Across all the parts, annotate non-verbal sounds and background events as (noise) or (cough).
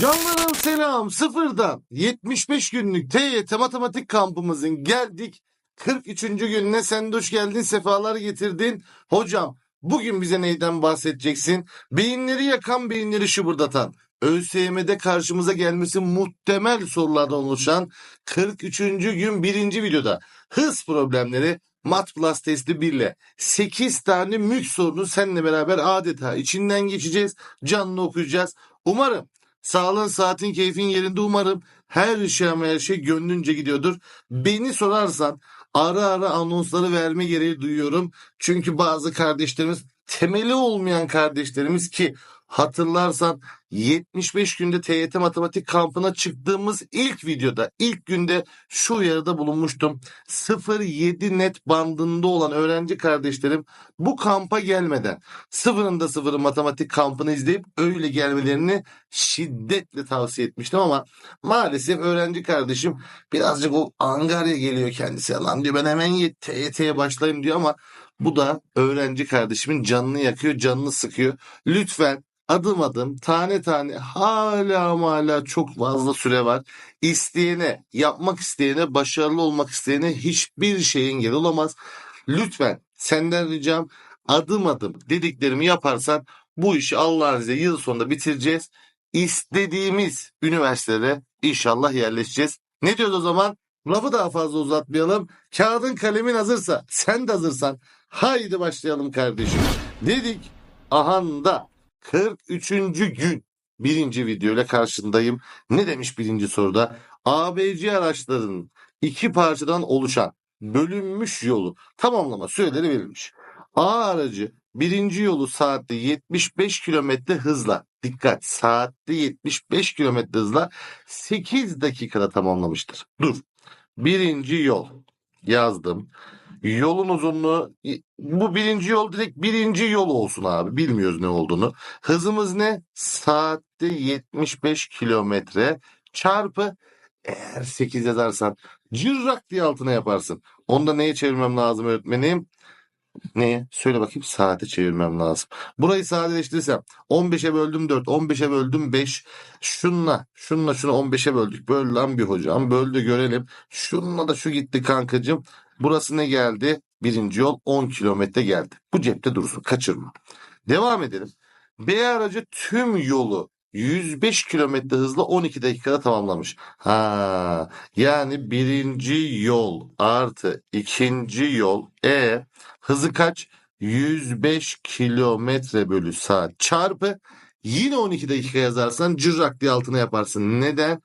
Canlarım selam sıfırdan 75 günlük TYT matematik kampımızın geldik 43. gününe sen de hoş geldin sefalar getirdin. Hocam bugün bize neyden bahsedeceksin? Beyinleri yakan beyinleri şıbırdatan ÖSYM'de karşımıza gelmesi muhtemel sorulardan oluşan 43. gün birinci videoda hız problemleri Mat Plus testi 1 ile 8 tane mülk sorunu seninle beraber adeta içinden geçeceğiz. Canlı okuyacağız. Umarım Sağlığın, saatin, keyfin yerinde umarım. Her şey ama her şey gönlünce gidiyordur. Beni sorarsan ara ara anonsları verme gereği duyuyorum. Çünkü bazı kardeşlerimiz temeli olmayan kardeşlerimiz ki hatırlarsan 75 günde TYT matematik kampına çıktığımız ilk videoda ilk günde şu uyarıda bulunmuştum. 0-7 net bandında olan öğrenci kardeşlerim bu kampa gelmeden sıfırında sıfırı matematik kampını izleyip öyle gelmelerini şiddetle tavsiye etmiştim ama maalesef öğrenci kardeşim birazcık o angarya geliyor kendisi. Lan diyor ben hemen TYT'ye başlayayım diyor ama bu da öğrenci kardeşimin canını yakıyor, canını sıkıyor. Lütfen adım adım, tane tane hala ama hala çok fazla süre var. İsteyene, yapmak isteyene, başarılı olmak isteyene hiçbir şey engel olamaz. Lütfen senden ricam adım adım dediklerimi yaparsan bu işi Allah'ın izniyle yıl sonunda bitireceğiz. İstediğimiz üniversitede inşallah yerleşeceğiz. Ne diyoruz o zaman? Lafı daha fazla uzatmayalım. Kağıdın kalemin hazırsa, sen de hazırsan haydi başlayalım kardeşim. Dedik ahanda 43. gün birinci video ile karşındayım. Ne demiş birinci soruda? ABC araçlarının iki parçadan oluşan bölünmüş yolu tamamlama süreleri verilmiş. A aracı birinci yolu saatte 75 kilometre hızla dikkat saatte 75 kilometre hızla 8 dakikada tamamlamıştır. Dur. Birinci yol yazdım. Yolun uzunluğu bu birinci yol direkt birinci yol olsun abi. Bilmiyoruz ne olduğunu. Hızımız ne? Saatte 75 kilometre çarpı eğer 8 yazarsan cırrak diye altına yaparsın. Onu da neye çevirmem lazım öğretmenim? Neye? Söyle bakayım saate çevirmem lazım. Burayı sadeleştirirsem 15'e böldüm 4, 15'e böldüm 5. Şunla, şunla şunu 15'e böldük. Böl lan bir hocam. Böldü görelim. Şunla da şu gitti kankacığım. Burası ne geldi? Birinci yol 10 kilometre geldi. Bu cepte dursun. Kaçırma. Devam edelim. B aracı tüm yolu 105 kilometre hızla 12 dakikada tamamlamış. Ha, yani birinci yol artı ikinci yol E hızı kaç? 105 kilometre bölü saat çarpı yine 12 dakika yazarsan cırrak diye altına yaparsın. Neden?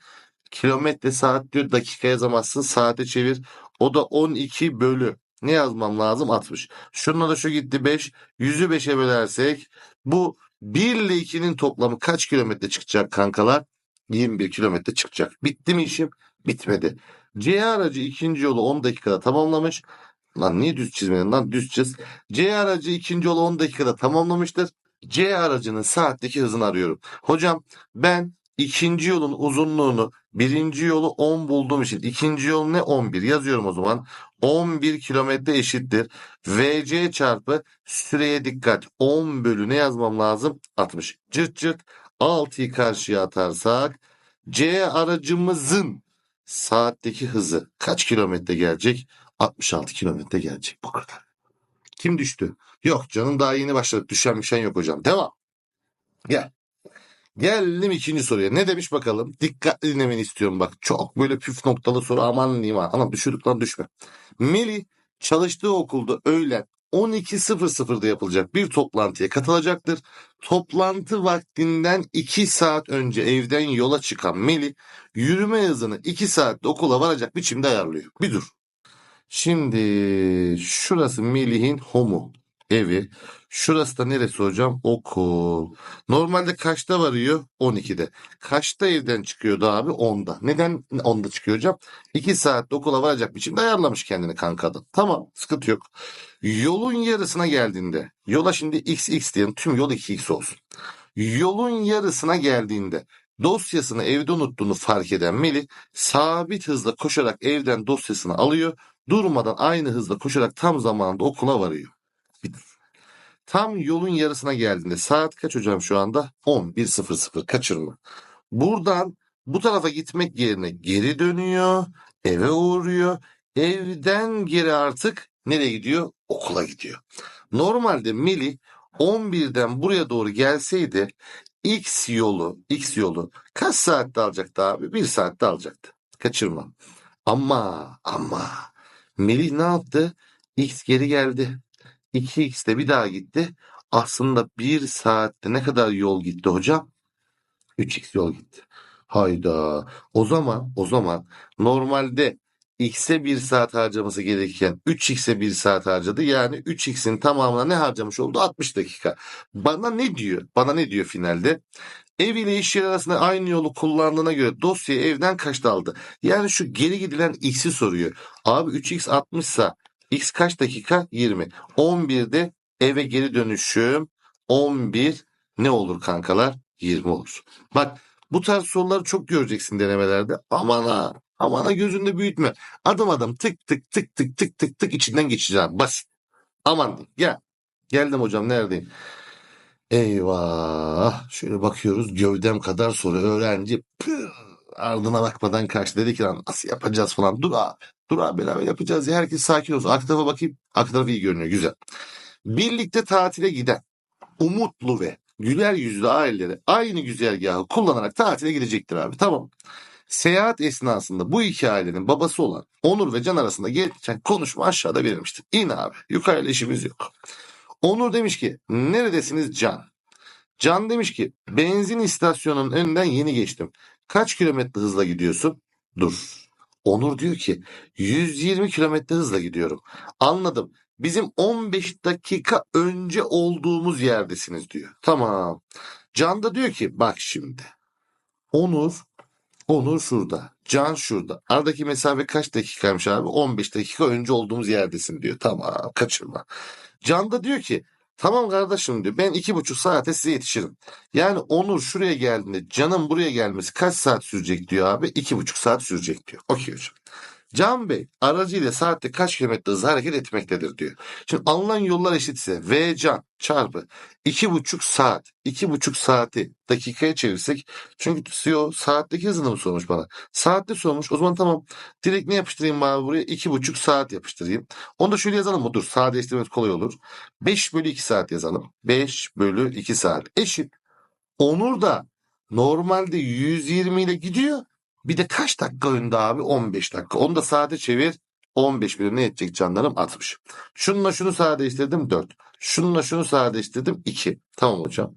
Kilometre saat diyor dakika yazamazsın saate çevir. O da 12 bölü. Ne yazmam lazım? 60. Şununla da şu gitti 5. 100'ü 5'e bölersek bu 1 ile 2'nin toplamı kaç kilometre çıkacak kankalar? 21 kilometre çıkacak. Bitti mi işim? Bitmedi. C aracı ikinci yolu 10 dakikada tamamlamış. Lan niye düz çizmedin lan düz çiz. C aracı ikinci yolu 10 dakikada tamamlamıştır. C aracının saatteki hızını arıyorum. Hocam ben ikinci yolun uzunluğunu birinci yolu 10 bulduğum için ikinci yol ne 11 yazıyorum o zaman. 11 kilometre eşittir. VC çarpı süreye dikkat. 10 bölü ne yazmam lazım? 60. Cırt cırt 6'yı karşıya atarsak C aracımızın saatteki hızı kaç kilometre gelecek? 66 kilometre gelecek. Bu kadar. Kim düştü? Yok canım daha yeni başladık. Düşen düşen yok hocam. Devam. Gel. Geldim ikinci soruya. Ne demiş bakalım? Dikkatli dinlemeni istiyorum bak. Çok böyle püf noktalı soru aman diyeyim ha. Ama düşürdük lan düşme. Melih çalıştığı okulda öğlen 12.00'da yapılacak bir toplantıya katılacaktır. Toplantı vaktinden 2 saat önce evden yola çıkan Melih yürüme hızını 2 saatte okula varacak biçimde ayarlıyor. Bir dur. Şimdi şurası Melih'in homu evi. Şurası da neresi hocam? Okul. Normalde kaçta varıyor? 12'de. Kaçta evden çıkıyordu abi? 10'da. Neden 10'da çıkıyor hocam? 2 saatte okula varacak biçimde ayarlamış kendini kankadan. Tamam sıkıntı yok. Yolun yarısına geldiğinde yola şimdi x x diyelim tüm yol 2x olsun. Yolun yarısına geldiğinde dosyasını evde unuttuğunu fark eden Melih sabit hızla koşarak evden dosyasını alıyor. Durmadan aynı hızla koşarak tam zamanında okula varıyor. Tam yolun yarısına geldiğinde saat kaç hocam şu anda? 11.00 kaçırma. Buradan bu tarafa gitmek yerine geri dönüyor. Eve uğruyor. Evden geri artık nereye gidiyor? Okula gidiyor. Normalde Melih 11'den buraya doğru gelseydi X yolu, X yolu kaç saatte alacaktı abi? Bir saatte alacaktı. Kaçırma. Ama ama Melih ne yaptı? X geri geldi. 2x de bir daha gitti. Aslında bir saatte ne kadar yol gitti hocam? 3x yol gitti. Hayda. O zaman o zaman normalde x'e 1 saat harcaması gerekirken 3x'e 1 saat harcadı. Yani 3x'in tamamına ne harcamış oldu? 60 dakika. Bana ne diyor? Bana ne diyor finalde? Ev ile iş yeri arasında aynı yolu kullandığına göre dosyayı evden kaçta aldı? Yani şu geri gidilen x'i soruyor. Abi 3x 60 sa x kaç dakika? 20. 11'de eve geri dönüşüm 11 ne olur kankalar? 20 olur. Bak bu tarz soruları çok göreceksin denemelerde. Aman ha. Aman ha gözünde büyütme. Adım adım tık tık tık tık tık tık tık içinden geçeceğim. Basit. Aman. Gel. Geldim hocam neredeyim? Eyvah. Şöyle bakıyoruz gövdem kadar soru öğrenci pır, ardına bakmadan kaçtı. Dedi ki lan nasıl yapacağız falan. Dur abi. Dur abi beraber yapacağız ya. Herkes sakin olsun. Arka tarafa bakayım. Arka taraf iyi görünüyor. Güzel. Birlikte tatile giden umutlu ve güler yüzlü aileleri aynı güzergahı kullanarak tatile gidecektir abi. Tamam. Seyahat esnasında bu iki ailenin babası olan Onur ve Can arasında geçen konuşma aşağıda verilmiştir. İn abi. Yukarıyla işimiz yok. Onur demiş ki neredesiniz Can? Can demiş ki benzin istasyonunun önünden yeni geçtim. Kaç kilometre hızla gidiyorsun? Dur. Onur diyor ki 120 kilometre hızla gidiyorum. Anladım. Bizim 15 dakika önce olduğumuz yerdesiniz diyor. Tamam. Can da diyor ki bak şimdi. Onur Onur şurada. Can şurada. Aradaki mesafe kaç dakikaymış abi? 15 dakika önce olduğumuz yerdesin diyor. Tamam kaçırma. Can da diyor ki tamam kardeşim diyor. Ben iki buçuk saate size yetişirim. Yani Onur şuraya geldiğinde Can'ın buraya gelmesi kaç saat sürecek diyor abi? İki buçuk saat sürecek diyor. Okey hocam. Can Bey aracıyla saatte kaç kilometre hızla hareket etmektedir diyor. Şimdi alınan yollar eşitse V can çarpı iki buçuk saat. iki buçuk saati dakikaya çevirsek çünkü CEO saatteki hızını mı sormuş bana? Saatte sormuş. O zaman tamam. Direkt ne yapıştırayım abi buraya? iki buçuk saat yapıştırayım. Onu da şöyle yazalım mı? Dur sadeleştirmemiz kolay olur. 5 bölü 2 saat yazalım. 5 bölü 2 saat eşit. Onur da normalde 120 ile gidiyor. Bir de kaç dakika önde abi? 15 dakika. Onu da sade çevir. 15 bölü ne edecek canlarım? 60. Şununla şunu sadeleştirdim 4. Şununla şunu sadeleştirdim 2. Tamam hocam.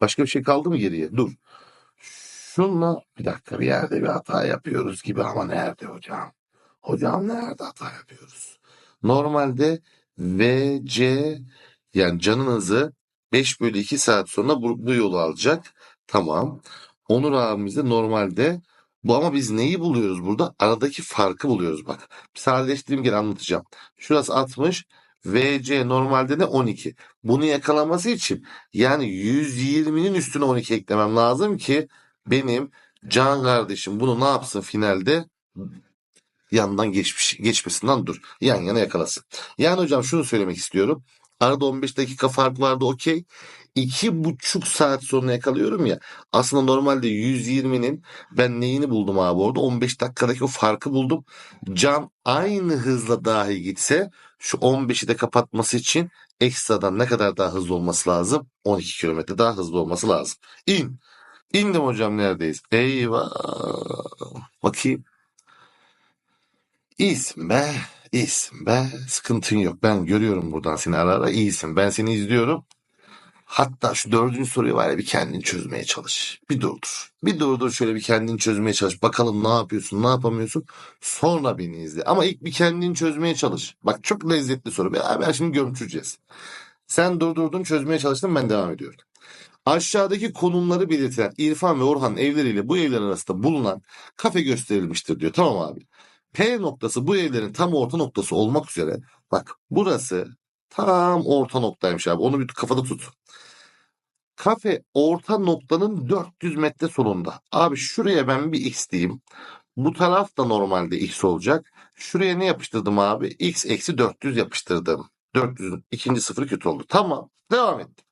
Başka bir şey kaldı mı geriye? Dur. Şunla bir dakika bir yerde bir hata yapıyoruz gibi ama nerede hocam? Hocam nerede hata yapıyoruz? Normalde VC yani canın hızı 5 bölü 2 saat sonra bu, bu yolu alacak. Tamam. Onur abimiz de normalde bu ama biz neyi buluyoruz burada? Aradaki farkı buluyoruz bak. Sadeleştireyim geri anlatacağım. Şurası 60. VC normalde de 12. Bunu yakalaması için yani 120'nin üstüne 12 eklemem lazım ki benim can kardeşim bunu ne yapsın finalde? Yandan geçmiş, geçmesinden dur. Yan yana yakalasın. Yani hocam şunu söylemek istiyorum. Arada 15 dakika fark vardı okey. İki buçuk saat sonra yakalıyorum ya. Aslında normalde 120'nin ben neyini buldum abi orada? 15 dakikadaki o farkı buldum. Can aynı hızla dahi gitse şu 15'i de kapatması için ekstradan ne kadar daha hızlı olması lazım? 12 kilometre daha hızlı olması lazım. İn. İndim hocam neredeyiz? Eyvah. Bakayım. İyisin be. İyisin be. Sıkıntın yok. Ben görüyorum buradan seni ara ara. İyisin. Ben seni izliyorum. Hatta şu dördüncü soruyu var ya bir kendin çözmeye çalış. Bir durdur. Bir durdur şöyle bir kendin çözmeye çalış. Bakalım ne yapıyorsun, ne yapamıyorsun. Sonra beni izle. Ama ilk bir kendin çözmeye çalış. Bak çok lezzetli soru. Beraber şimdi görüşeceğiz. Sen durdurdun, çözmeye çalıştın. Ben devam ediyorum. Aşağıdaki konumları belirtilen İrfan ve Orhan evleriyle bu evler arasında bulunan kafe gösterilmiştir diyor. Tamam abi. P noktası bu evlerin tam orta noktası olmak üzere. Bak burası tam orta noktaymış abi. Onu bir kafada tut. Kafe orta noktanın 400 metre solunda. Abi şuraya ben bir x diyeyim. Bu taraf da normalde x olacak. Şuraya ne yapıştırdım abi? x eksi 400 yapıştırdım. 400'ün ikinci sıfırı kötü oldu. Tamam. Devam ettim.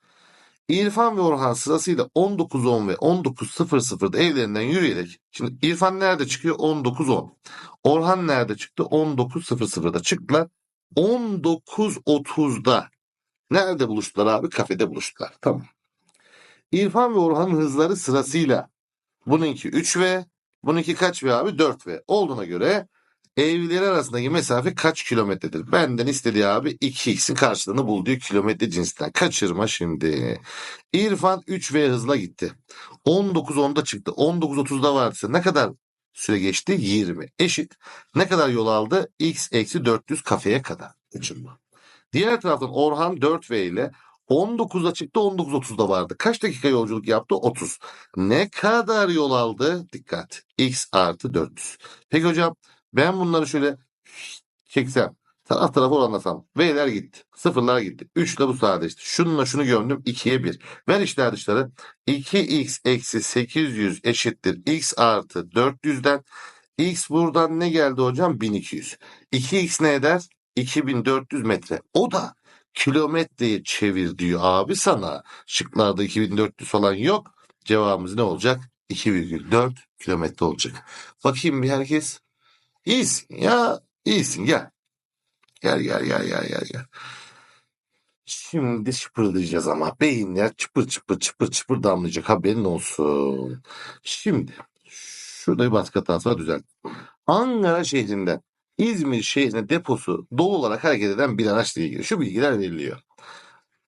İrfan ve Orhan sırasıyla 19.10 ve 19.00'da evlerinden yürüyerek şimdi İrfan nerede çıkıyor? 19.10. Orhan nerede çıktı? 19.00'da çıktılar. 19.30'da nerede buluştular abi? Kafede buluştular. Tamam. İrfan ve Orhan'ın hızları sırasıyla bununki 3V, bununki kaç V abi? 4V olduğuna göre evleri arasındaki mesafe kaç kilometredir? Benden istediği abi 2x'in karşılığını bul diyor kilometre cinsinden. Kaçırma şimdi. İrfan 3V hızla gitti. 19.10'da çıktı. 19.30'da vardıysa ne kadar süre geçti? 20. Eşit. Ne kadar yol aldı? x eksi 400 kafeye kadar. Kaçırma. Diğer taraftan Orhan 4V ile 19'da çıktı 19.30'da vardı. Kaç dakika yolculuk yaptı? 30. Ne kadar yol aldı? Dikkat. X artı 400. Peki hocam ben bunları şöyle çeksem taraf tarafa oranlasam V'ler gitti. Sıfırlar gitti. 3 ile bu sadeleşti. Şununla şunu gömdüm. 2'ye 1. Ver işler dışları. 2x eksi 800 eşittir. x artı 400'den. X buradan ne geldi hocam? 1200. 2x ne eder? 2400 metre. O da kilometreye çevir diyor abi sana. Şıklarda 2400 falan yok. Cevabımız ne olacak? 2,4 kilometre olacak. Bakayım bir herkes. İyisin ya. iyisin gel. Gel gel gel gel gel gel. Şimdi şıpırlayacağız ama beyinler çıpır çıpır çıpır çıpır damlayacak haberin olsun. Şimdi şurada bir baskı hatası var düzelt. Ankara şehrinden İzmir şehrine deposu dolu olarak hareket eden bir araçla ilgili şu bilgiler veriliyor.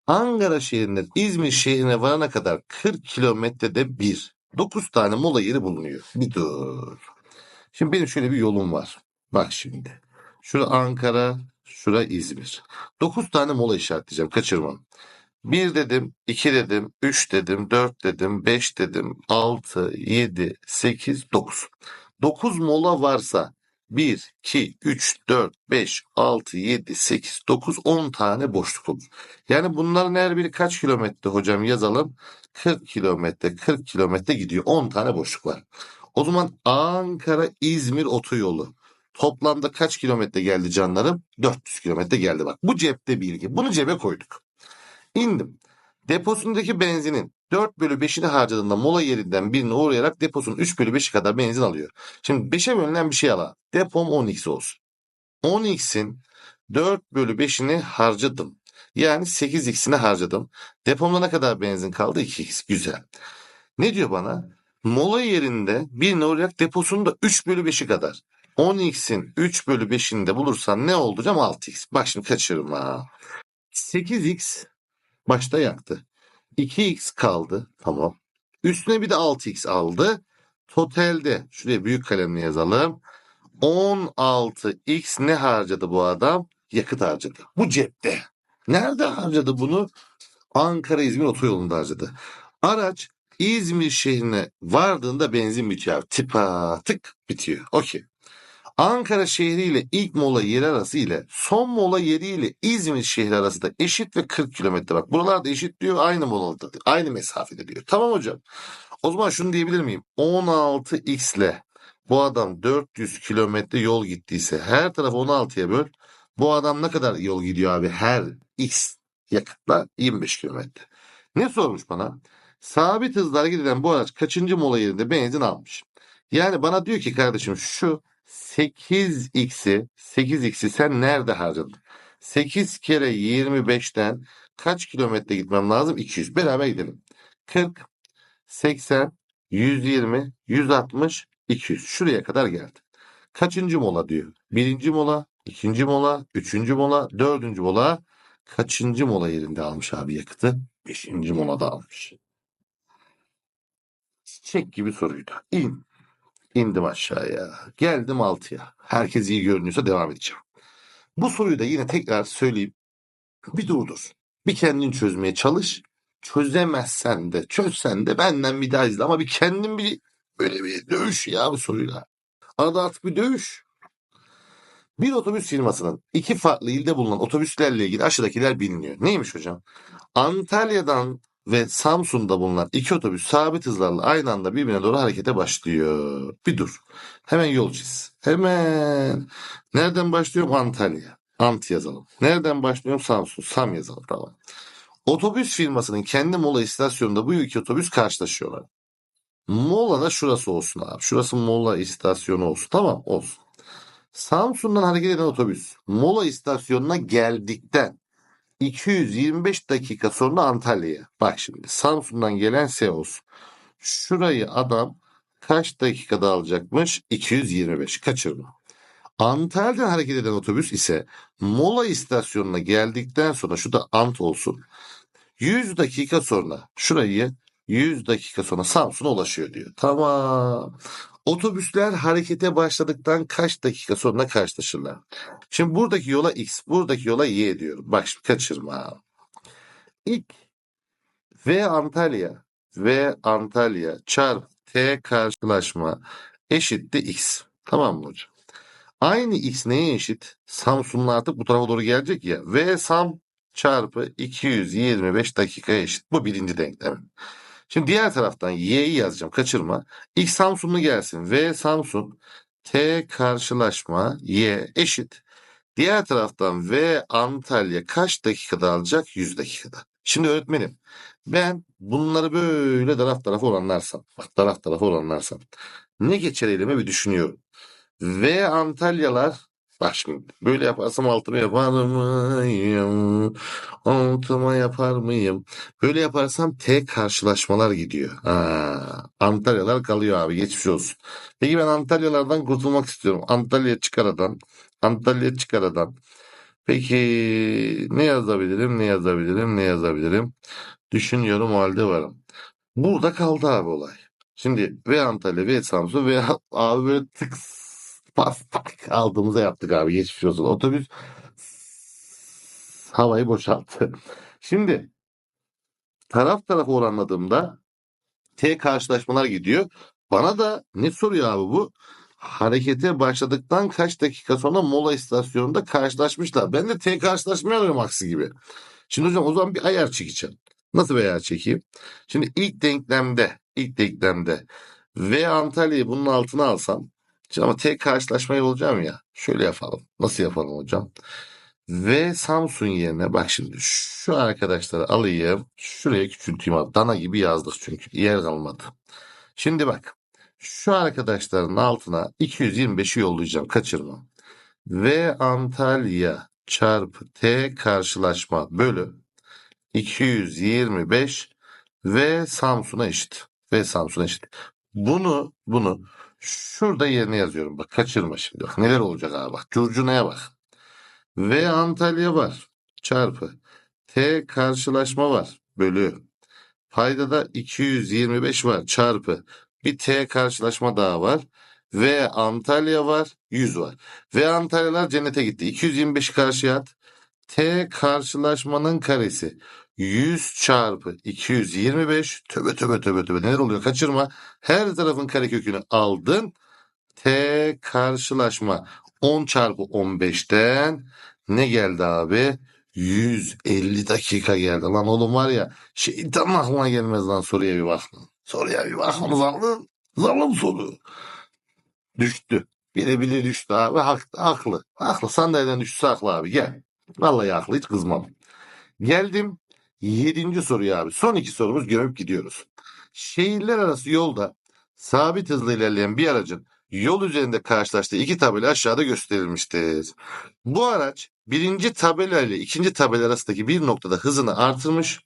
Ankara şehrinden İzmir şehrine varana kadar 40 kilometrede bir 9 tane mola yeri bulunuyor. Bir dur. Şimdi benim şöyle bir yolum var. Bak şimdi. Şura Ankara, şura İzmir. 9 tane mola işaretleyeceğim. Kaçırmam. 1 dedim, 2 dedim, 3 dedim, 4 dedim, 5 dedim, 6, 7, 8, 9. 9 mola varsa 1, 2, 3, 4, 5, 6, 7, 8, 9, 10 tane boşluk olur. Yani bunların her biri kaç kilometre hocam yazalım? 40 kilometre, 40 kilometre gidiyor. 10 tane boşluk var. O zaman Ankara-İzmir otoyolu toplamda kaç kilometre geldi canlarım? 400 kilometre geldi bak. Bu cepte bilgi. Bunu cebe koyduk. İndim. Deposundaki benzinin 4 bölü 5'ini harcadığında mola yerinden birine uğrayarak deposunun 3 bölü 5'i kadar benzin alıyor. Şimdi 5'e bölünen bir şey al. Depom 10x olsun. 10x'in 4 bölü 5'ini harcadım. Yani 8x'ini harcadım. Depomda ne kadar benzin kaldı? 2x. Güzel. Ne diyor bana? Mola yerinde birine uğrayarak deposunun da 3 bölü 5'i kadar. 10x'in 3 bölü 5'ini de bulursan ne olacağım? 6x. Bak şimdi kaçırma. ha. 8x başta yaktı. 2x kaldı. Tamam. Üstüne bir de 6x aldı. Totalde şuraya büyük kalemle yazalım. 16x ne harcadı bu adam? Yakıt harcadı. Bu cepte. Nerede harcadı bunu? Ankara İzmir otoyolunda harcadı. Araç İzmir şehrine vardığında benzin bitiyor. Tıpa tık bitiyor. Okey. Ankara şehri ile ilk mola yeri arası ile son mola yeri ile İzmir şehri arası da eşit ve 40 kilometre. Bak buralarda eşit diyor aynı molada aynı mesafede diyor. Tamam hocam. O zaman şunu diyebilir miyim? 16x ile bu adam 400 kilometre yol gittiyse her tarafı 16'ya böl. Bu adam ne kadar yol gidiyor abi? Her x yakıtla 25 kilometre. Ne sormuş bana? Sabit hızla hareket eden bu araç kaçıncı mola yerinde benzin almış? Yani bana diyor ki kardeşim şu 8x'i 8x'i sen nerede harcadın? 8 kere 25'ten kaç kilometre gitmem lazım? 200. Beraber gidelim. 40, 80, 120, 160, 200. Şuraya kadar geldi. Kaçıncı mola diyor? Birinci mola, ikinci mola, üçüncü mola, dördüncü mola. Kaçıncı mola yerinde almış abi yakıtı? Beşinci molada almış. Çiçek gibi soruydu. İn. İndim aşağıya. Geldim altıya. Herkes iyi görünüyorsa devam edeceğim. Bu soruyu da yine tekrar söyleyeyim. Bir durdur. Bir kendin çözmeye çalış. Çözemezsen de çözsen de benden bir daha izle. Ama bir kendin bir böyle bir dövüş ya bu soruyla. Arada artık bir dövüş. Bir otobüs firmasının iki farklı ilde bulunan otobüslerle ilgili aşağıdakiler biliniyor. Neymiş hocam? Antalya'dan ve Samsun'da bulunan iki otobüs sabit hızlarla aynı anda birbirine doğru harekete başlıyor. Bir dur. Hemen yol çiz. Hemen. Nereden başlıyorum? Antalya. Ant yazalım. Nereden başlıyorum? Samsun. Sam yazalım. Tamam. Otobüs firmasının kendi mola istasyonunda bu iki otobüs karşılaşıyorlar. Mola da şurası olsun abi. Şurası mola istasyonu olsun. Tamam olsun. Samsun'dan hareket eden otobüs mola istasyonuna geldikten 225 dakika sonra Antalya'ya. Bak şimdi Samsun'dan gelen S olsun. Şurayı adam kaç dakikada alacakmış? 225. Kaçırma. Antalya'dan hareket eden otobüs ise mola istasyonuna geldikten sonra şu da Ant olsun. 100 dakika sonra şurayı 100 dakika sonra Samsun'a ulaşıyor diyor. Tamam. Otobüsler harekete başladıktan kaç dakika sonra karşılaşırlar? Şimdi buradaki yola X, buradaki yola Y diyorum. Bak şimdi kaçırma. İlk V Antalya, V Antalya çarpı T karşılaşma eşittir X. Tamam mı hocam? Aynı X neye eşit? Samsun'un artık bu tarafa doğru gelecek ya. V Sam çarpı 225 dakika eşit. Bu birinci denklem. Şimdi diğer taraftan Y'yi yazacağım. Kaçırma. X Samsunlu gelsin. V Samsun T karşılaşma Y eşit. Diğer taraftan V Antalya kaç dakikada alacak? 100 dakikada. Şimdi öğretmenim ben bunları böyle taraf tarafa oranlarsam, bak taraf tarafa oranlarsam ne geçer elime bir düşünüyorum. V Antalyalar bak şimdi böyle yaparsam altıma yapar mıyım? Altıma yapar mıyım? Böyle yaparsam T karşılaşmalar gidiyor. Ha, Antalyalar kalıyor abi geçmiş olsun. Peki ben Antalyalardan kurtulmak istiyorum. Antalya çıkaradan, Antalya çıkaradan. Peki ne yazabilirim, ne yazabilirim, ne yazabilirim? Düşünüyorum o halde varım. Burada kaldı abi olay. Şimdi ve Antalya ve Samsun ve (laughs) abi böyle tık pas tak aldığımıza yaptık abi geçmiş olsun. Otobüs havayı boşalttı. Şimdi taraf tarafa oranladığımda T karşılaşmalar gidiyor. Bana da ne soruyor abi bu? Harekete başladıktan kaç dakika sonra mola istasyonunda karşılaşmışlar. Ben de T karşılaşmaya alıyorum aksi gibi. Şimdi hocam o zaman bir ayar çekeceğim. Nasıl bir ayar çekeyim? Şimdi ilk denklemde, ilk denklemde V Antalya'yı bunun altına alsam Şimdi ama tek karşılaşmayı olacağım ya. Şöyle yapalım. Nasıl yapalım hocam? Ve Samsun yerine bak şimdi şu arkadaşları alayım. Şuraya küçülteyim abi. Dana gibi yazdık çünkü. Yer kalmadı. Şimdi bak. Şu arkadaşların altına 225'i yollayacağım. Kaçırma. Ve Antalya çarpı T karşılaşma bölü 225 ve Samsun'a eşit. Ve Samsun'a eşit. Bunu bunu şurada yerine yazıyorum. Bak kaçırma şimdi. Bak neler olacak abi bak. Curcuna'ya bak. Ve Antalya var. Çarpı. T karşılaşma var. Bölü. Paydada 225 var. Çarpı. Bir T karşılaşma daha var. Ve Antalya var. 100 var. Ve Antalyalar cennete gitti. 225 karşıya at. T karşılaşmanın karesi. 100 çarpı 225 töbe töbe töbe töbe neler oluyor kaçırma. Her tarafın karekökünü aldın. T karşılaşma 10 çarpı 15'ten ne geldi abi? 150 dakika geldi. Lan oğlum var ya şeytan aklına gelmez lan soruya bir bak. Soruya bir bak onu zalim. Zalim soru. Düştü. Bile bile düştü abi. Haklı. Haklı. Haklı. Sandalyeden düştü haklı abi. Gel. Vallahi haklı. Hiç kızmam. Geldim Yedinci soruyu abi. Son iki sorumuz gömüp gidiyoruz. Şehirler arası yolda sabit hızla ilerleyen bir aracın yol üzerinde karşılaştığı iki tabela aşağıda gösterilmiştir. Bu araç birinci tabela ile ikinci tabela arasındaki bir noktada hızını artırmış.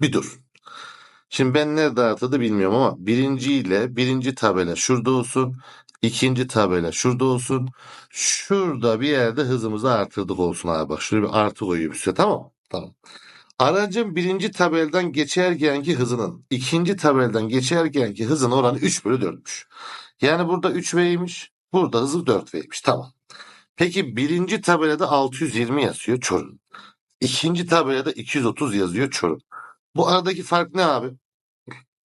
Bir dur. Şimdi ben nerede artırdı bilmiyorum ama birinci ile birinci tabela şurada olsun. ikinci tabela şurada olsun. Şurada bir yerde hızımızı artırdık olsun abi. Bak şuraya bir artı koyayım size tamam Tamam. Aracın birinci tabelden geçerkenki hızının ikinci tabelden geçerkenki hızın oranı 3 bölü 4'müş. Yani burada 3V'ymiş. Burada hızı 4V'ymiş. Tamam. Peki birinci tabelada 620 yazıyor Çorum. İkinci tabelada 230 yazıyor Çorum. Bu aradaki fark ne abi?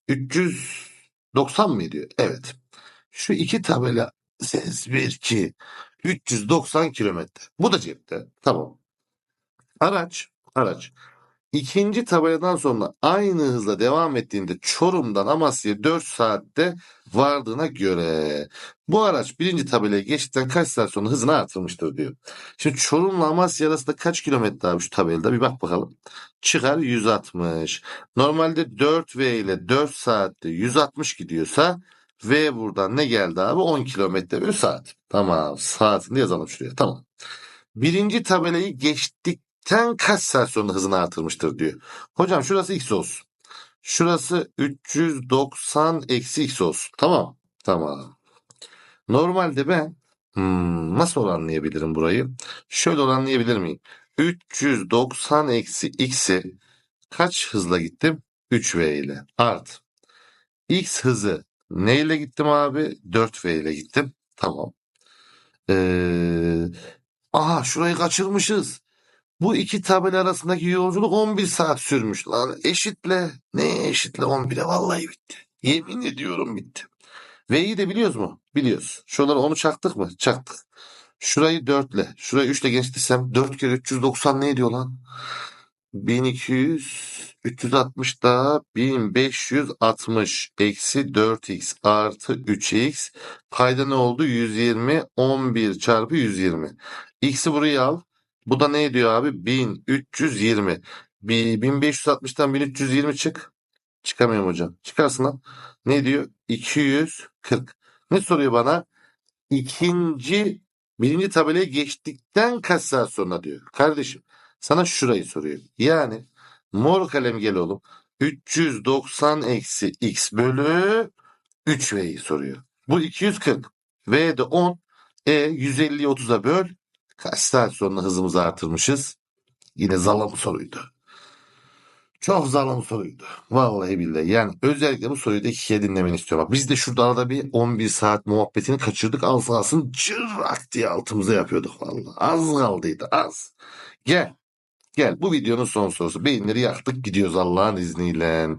390 mı ediyor? Evet. Şu iki tabela ses 1 2 390 kilometre. Bu da cepte. Tamam. Araç araç İkinci tabeladan sonra aynı hızla devam ettiğinde Çorum'dan Amasya'ya 4 saatte vardığına göre bu araç birinci tabelaya geçtikten kaç saat sonra hızını artırmıştır diyor. Şimdi Çorum'la Amasya arasında kaç kilometre abi şu tabelada bir bak bakalım. Çıkar 160. Normalde 4V ile 4 saatte 160 gidiyorsa V buradan ne geldi abi? 10 kilometre bölü saat. Tamam saatini yazalım şuraya. Tamam. Birinci tabelayı geçtikten kaç saat hızını artırmıştır diyor. Hocam şurası x olsun. Şurası 390 eksi x olsun. Tamam. Tamam. Normalde ben hmm, nasıl oranlayabilirim burayı? Şöyle oranlayabilir miyim? 390 eksi x'i kaç hızla gittim? 3v ile. Art. X hızı neyle gittim abi? 4v ile gittim. Tamam. Ee, aha şurayı kaçırmışız. Bu iki tabela arasındaki yolculuk 11 saat sürmüş lan. Eşitle. Ne eşitle 11'e vallahi bitti. Yemin ediyorum bitti. V'yi de biliyoruz mu? Biliyoruz. Şuraları onu çaktık mı? Çaktık. Şurayı 4 ile, şurayı 3 ile genişletsem 4 kere 390 ne ediyor lan? 1200, 360 daha 1560 eksi 4x artı 3x. Payda ne oldu? 120, 11 çarpı 120. X'i buraya al. Bu da ne ediyor abi? 1320. Bir 1560'tan 1320 çık. Çıkamıyorum hocam. Çıkarsın lan. Ne diyor? 240. Ne soruyor bana? İkinci, birinci tabelaya geçtikten kaç saat sonra diyor. Kardeşim sana şurayı soruyor. Yani mor kalem gel oğlum. 390 eksi x bölü 3v'yi soruyor. Bu 240. V de 10. E 150'yi 30'a böl. Kaç saat sonra hızımızı artırmışız? Yine zalim soruydu. Çok zalim soruydu. Vallahi billahi. Yani özellikle bu soruyu da ikiye dinlemeni istiyorum. Bak Biz de şurada arada bir 11 saat muhabbetini kaçırdık. Az kalsın cırrak diye altımıza yapıyorduk vallahi. Az kaldıydı az. Gel. Gel bu videonun son sorusu. Beyinleri yaktık gidiyoruz Allah'ın izniyle.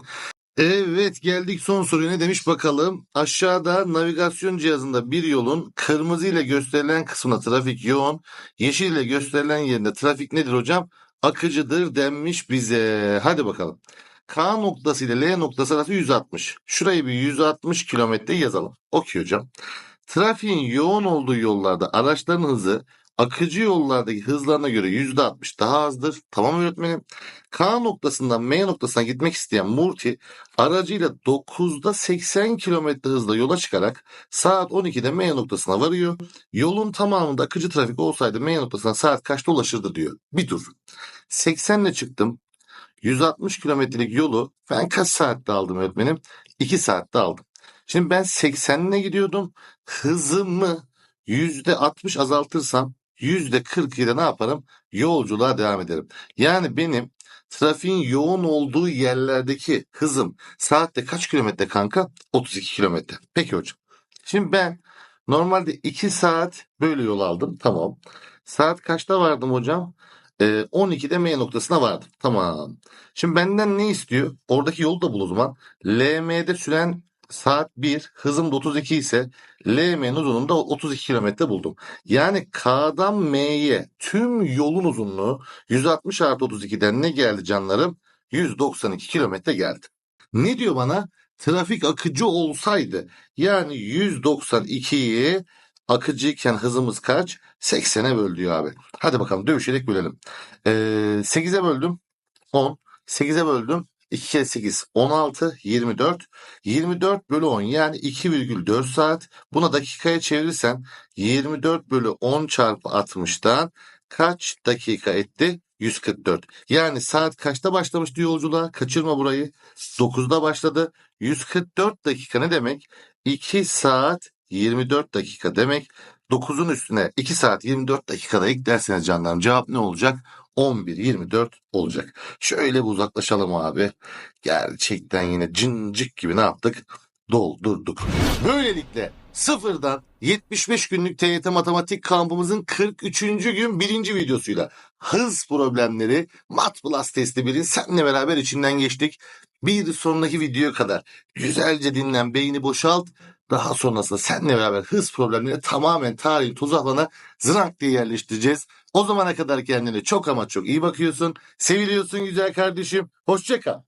Evet geldik son soruya ne demiş bakalım. Aşağıda navigasyon cihazında bir yolun kırmızı ile gösterilen kısmına trafik yoğun, yeşil ile gösterilen yerinde trafik nedir hocam? Akıcıdır denmiş bize. Hadi bakalım. K noktası ile L noktası arası 160. Şurayı bir 160 kilometre yazalım. Okey hocam. Trafiğin yoğun olduğu yollarda araçların hızı akıcı yollardaki hızlarına göre %60 daha azdır. Tamam öğretmenim. K noktasından M noktasına gitmek isteyen Murti aracıyla 9'da 80 km hızla yola çıkarak saat 12'de M noktasına varıyor. Yolun tamamında akıcı trafik olsaydı M noktasına saat kaçta ulaşırdı diyor. Bir dur. 80 ile çıktım. 160 kilometrelik yolu ben kaç saatte aldım öğretmenim? 2 saatte aldım. Şimdi ben 80 ile gidiyordum. Hızımı %60 azaltırsam %42'de ne yaparım? Yolculuğa devam ederim. Yani benim trafiğin yoğun olduğu yerlerdeki hızım saatte kaç kilometre kanka? 32 kilometre. Peki hocam. Şimdi ben normalde 2 saat böyle yol aldım. Tamam. Saat kaçta vardım hocam? Ee, 12'de M noktasına vardım. Tamam. Şimdi benden ne istiyor? Oradaki yolu da bul o zaman. LM'de süren saat 1, hızım da 32 ise LM'nin uzunluğunu da 32 kilometre buldum. Yani K'dan M'ye tüm yolun uzunluğu 160 artı 32'den ne geldi canlarım? 192 kilometre geldi. Ne diyor bana? Trafik akıcı olsaydı yani 192'yi akıcıyken hızımız kaç? 80'e böl diyor abi. Hadi bakalım dövüşerek bölelim. Ee, 8'e böldüm 10. 8'e böldüm 2 kere 8 16 24 24 bölü 10 yani 2,4 saat. Buna dakikaya çevirirsen 24 bölü 10 çarpı 60'dan kaç dakika etti? 144 yani saat kaçta başlamıştı yolculuğa? Kaçırma burayı. 9'da başladı. 144 dakika ne demek? 2 saat 24 dakika demek. 9'un üstüne 2 saat 24 dakikada eklerseniz canlarım cevap ne olacak 11-24 olacak. Şöyle bir uzaklaşalım abi. Gerçekten yine cincik gibi ne yaptık? Doldurduk. Böylelikle sıfırdan 75 günlük TYT Matematik kampımızın 43. gün birinci videosuyla hız problemleri Mat Plus testi 1'in seninle beraber içinden geçtik. Bir sonraki videoya kadar güzelce dinlen, beyni boşalt. Daha sonrasında seninle beraber hız problemleri tamamen tarihin tuzaklarına zırak diye yerleştireceğiz. O zamana kadar kendine çok ama çok iyi bakıyorsun. Seviliyorsun güzel kardeşim. Hoşça kal.